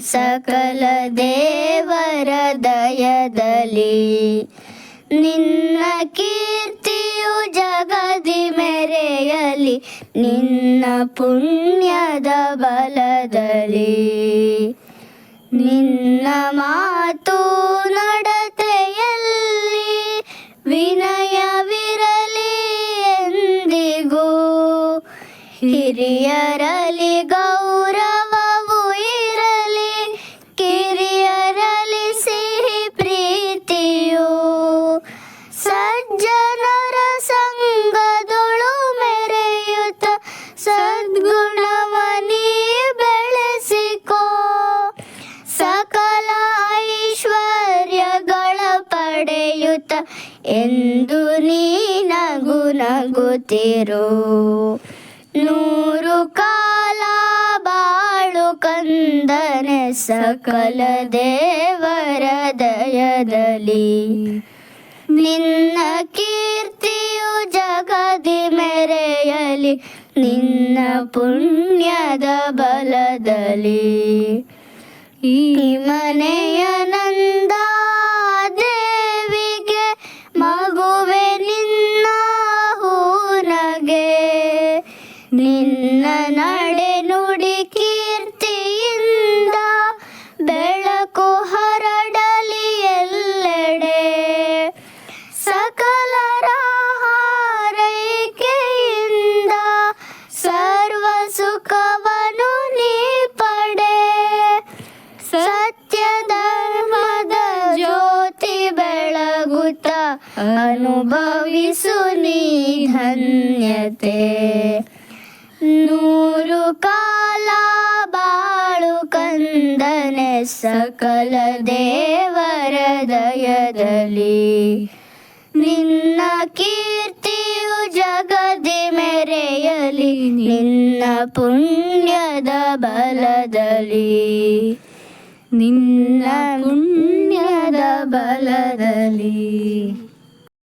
ಸಕಲ ದೇವರ ದಯದಲ್ಲಿ ನಿನ್ನ ಕೀರ್ತಿಯು ಜಗದಿ ಮೆರೆಯಲಿ, ನಿನ್ನ ಪುಣ್ಯದ ಬಲದಲ್ಲಿ. ನಿನ್ನ ಮಾತು ನಡತೆಯಲ್ಲಿ ವಿನಯವಿರಲಿ ಎಂದಿಗೂ ಹಿರಿಯರಲಿ ಗೌರವವು ಪಡೆಯುತ್ತ ಎಂದು ನೀನಗು ನಗುತ್ತಿರು. ನೂರು ಕಾಲ ಬಾಳು ಕಂದನೆ ಸಕಲ ದೇವರ ದಯದಲ್ಲಿ. ನಿನ್ನ ಕೀರ್ತಿಯು ಜಗದಿ ಮೆರೆಯಲಿ, ನಿನ್ನ ಪುಣ್ಯದ ಬಲದಲ್ಲಿ. ಈ ಮನೆಯ ನಿನ್ನ ನಡೆ ನುಡಿ ಕೀರ್ತಿಯಿಂದ ಬೆಳಕು ಹರಡಲಿ ಎಲ್ಲೆಡೆ. ಸಕಲರ ಹಾರೈಕೆಯಿಂದ ಸರ್ವ ಸುಖವನು ನೀ ಪಡೆ. ಸತ್ಯ ಧರ್ಮದ ಜ್ಯೋತಿ ಬೆಳಗುತ್ತ ಅನುಭವಿಸು ನೀ ಧನ್ಯತೆ. ನೂರು ಕಾಲ ಬಾಳು ಕಂದನೆ ಸಕಲ ದೇವರ ದಯದಲ್ಲಿ. ನಿನ್ನ ಕೀರ್ತಿಯು ಜಗದಿ ಮೆರೆಯಲಿ, ನಿನ್ನ ಪುಣ್ಯದ ಬಲದಲ್ಲಿ. ನಿನ್ನ ಪುಣ್ಯದ ಬಲದಲ್ಲಿ.